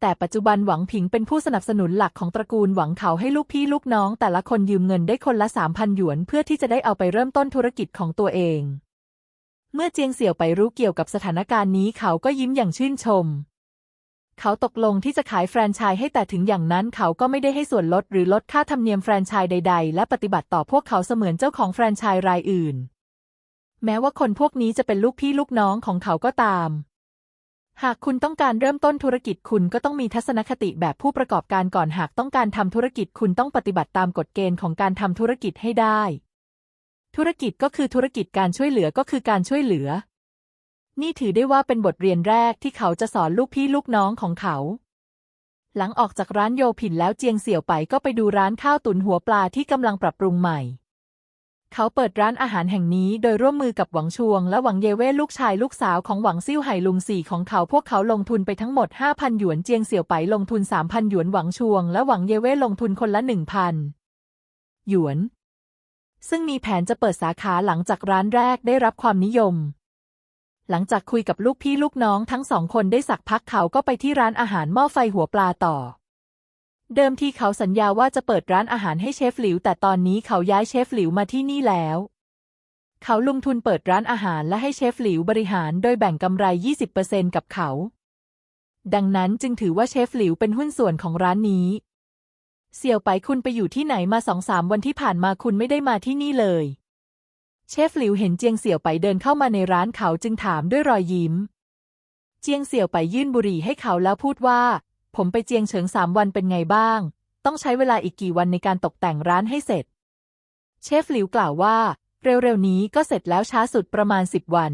แต่ปัจจุบันหวังผิงเป็นผู้สนับสนุนหลักของตระกูลหวังเขาให้ลูกพี่ลูกน้อง แต่ละคนยืมเงินได้คนละสามพันหยวนเพื่อที่จะได้เอาไปเริ่มต้นธุรกิจของตัวเอง เมื่อเจียงเสี่ยวไปรู้เกี่ยวกับสถานการณ์นี้เขาก็ยิ้มอย่างชื่นชม เขาตกลงที่จะขายแฟรนไชส์ให้แต่ถึงอย่างนั้นเขาก็ไม่ได้ให้ส่วนลดหรือลดค่าธรรมเนียมแฟรนไชส์ใด ๆ และปฏิบัติต่อพวกเขาเสมือนเจ้าของแฟรนไชส์รายอื่น แม้ว่าคนพวกนี้จะเป็นลูกพี่ลูกน้องของเขาก็ตาม หากคุณต้องการเริ่มต้นธุรกิจคุณก็ต้องมีทัศนคติแบบผู้ประกอบการก่อนหากต้องการทำธุรกิจคุณต้องปฏิบัติตามกฎเกณฑ์ของการทำธุรกิจให้ได้ ธุรกิจก็คือธุรกิจการช่วยเหลือก็คือการช่วยเหลือ นี่ถือได้ว่าเป็นบทเรียนแรกที่เขาจะสอนลูกพี่ลูกน้องของเขา หลังออกจากร้านโยผินแล้วเจียงเสี่ยวไปก็ไปดูร้านข้าวตุ๋นหัวปลาที่กำลังปรับปรุงใหม่ เขาเปิดร้านอาหารแห่งนี้โดยร่วมมือกับหวังชวง และหวังเยเว่ลูกชายลูกสาวของหวังซิ่วไห่ลุงสี่ของเขาพวกเขาลงทุนไปทั้งหมด 5,000 หยวนเจียงเสี่ยวไปลงทุน 3,000 หยวนหวังชวง และหวังเยเว่ลงทุนคนละ 1,000 หยวน ซึ่งมีแผนจะเปิดสาขาหลังจากร้านแรกได้รับความนิยม หลังจากคุยกับลูกพี่ลูกน้องทั้งสองคนได้สักพักเขาก็ไปที่ร้านอาหารหม้อไฟหัวปลาต่อ เดิมทีเขาสัญญาว่าจะเปิดร้านอาหารให้เชฟหลิว แต่ตอนนี้เขาย้ายเชฟหลิวมาที่นี่แล้ว เขาลงทุนเปิดร้านอาหารและให้เชฟหลิวบริหารโดยแบ่งกำไร 20%กับเขา ดังนั้นจึงถือว่าเชฟหลิวเป็นหุ้นส่วนของร้านนี้ เสี่ยวไปคุณไปอยู่ที่ไหนมาสองสามวันที่ผ่านมาคุณไม่ได้มาที่นี่เลย เชฟหลิวเห็นเจียงเสี่ยวไปเดินเข้ามาในร้านเขาจึงถามด้วยรอยยิ้ม เจียงเสี่ยวไปยื่นบุหรี่ให้เขาแล้วพูดว่า ผมไปเจียงเฉิงสามวันเป็นไงบ้าง ต้องใช้เวลาอีกกี่วันในการตกแต่งร้านให้เสร็จ เชฟหลิวกล่าวว่า เร็วๆนี้ก็เสร็จแล้วช้าสุดประมาณสิบวัน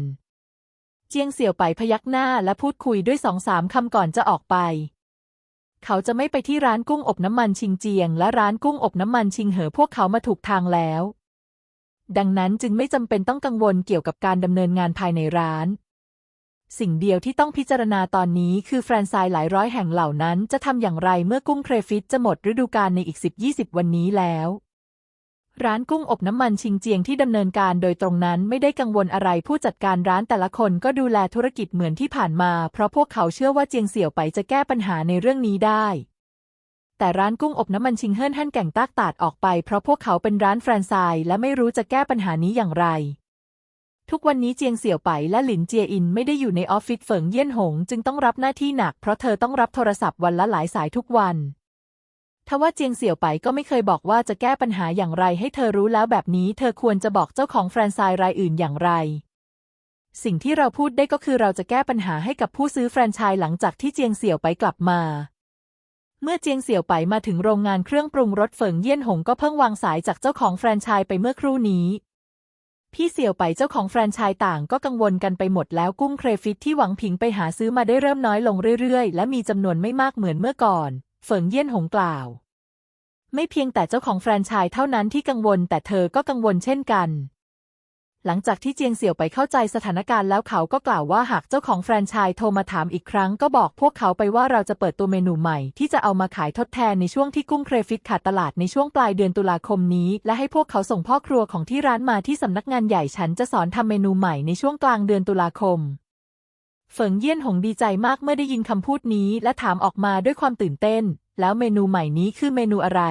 เจียงเสี่ยวไปพยักหน้าและพูดคุยด้วยสองสามคำก่อนจะออกไป เขาจะไม่ไปที่ร้านกุ้งอบน้ำมันชิงเจียง และร้านกุ้งอบน้ำมันชิงเหอพวกเขามาถูกทางแล้วดังนั้นจึงไม่จำเป็นต้องกังวลเกี่ยวกับการดำเนินงานภายในร้าน สิ่งเดียวที่ต้องพิจารณาตอนนี้คือแฟรนไชส์หลายร้อยแห่งเหล่านั้นจะทำอย่างไรเมื่อกุ้งเครฟิตจะหมดฤดูกาลในอีก 10-20 วันนี้แล้วร้านกุ้งอบน้ำมันชิงเจียงที่ดำเนินการโดยตรงนั้นไม่ได้กังวลอะไรผู้จัดการร้านแต่ละคนก็ดูแลธุรกิจเหมือนที่ผ่านมา เพราะพวกเขาเชื่อว่าเจียงเสี่ยวไปจะแก้ปัญหาในเรื่องนี้ได้ แต่ร้านกุ้งอบน้ำมันชิงเฮิรนฮั่นแก่งตากตาดออกไปเพราะพวกเขาเป็นร้านแฟรนไชส์และไม่รู้จะแก้ปัญหานี้อย่างไร ทุกวันนี้เจียงเสี่ยวไปและหลินเจียอินไม่ได้อยู่ในออฟฟิศเฟิงเยี่ยนหง จึงต้องรับหน้าที่หนักเพราะเธอต้องรับโทรศัพท์วันละหลายสายทุกวันทว่าเจียงเสี่ยวไปก็ไม่เคยบอกว่าจะแก้ปัญหาอย่างไรให้เธอรู้แล้วแบบนี้เธอควรจะบอกเจ้าของแฟรนไชส์รายอื่นอย่างไร สิ่งที่เราพูดได้ก็คือเราจะแก้ปัญหาให้กับผู้ซื้อแฟรนไชส์หลังจากที่เจียงเสี่ยวไปกลับมา เมื่อเจียงเสี่ยวไปมาถึงโรงงานเครื่องปรุงรสเฟิงเยี่ยนหงก็เพิ่งวางสายจากเจ้าของแฟรนไชส์ไปเมื่อครู่นี้ พี่เสี่ยวไปเจ้าของแฟรนไชส์ต่างก็กังวลกันไปหมดแล้วกุ้งเครฟิตที่หวังผิงไปหาซื้อมาได้เริ่มน้อยลงเรื่อยๆ และมีจำนวนไม่มากเหมือนเมื่อก่อน เฟิงเยี่ยนหงกล่าว ไม่เพียงแต่เจ้าของแฟรนไชส์เท่านั้นที่กังวลแต่เธอก็กังวลเช่นกัน หลังจากที่เจียงเสี่ยวไปเข้าใจสถานการณ์แล้วเขาก็กล่าวว่าหากเจ้าของแฟรนไชส์โทรมาถามอีกครั้งก็บอกพวกเขาไปว่าเราจะเปิดตัวเมนูใหม่ ที่จะเอามาขายทดแทนในช่วงที่กุ้งเครฟิตขาดตลาดในช่วงปลายเดือนตุลาคมนี้ และให้พวกเขาส่งพ่อครัวของที่ร้านมาที่สำนักงานใหญ่ฉันจะสอนทำเมนูใหม่ในช่วงกลางเดือนตุลาคมเฟิงเยี่ยนหงดีใจมากเมื่อได้ยินคำพูดนี้และถามออกมาด้วยความตื่นเต้น แล้วเมนูใหม่นี้คือเมนูอะไร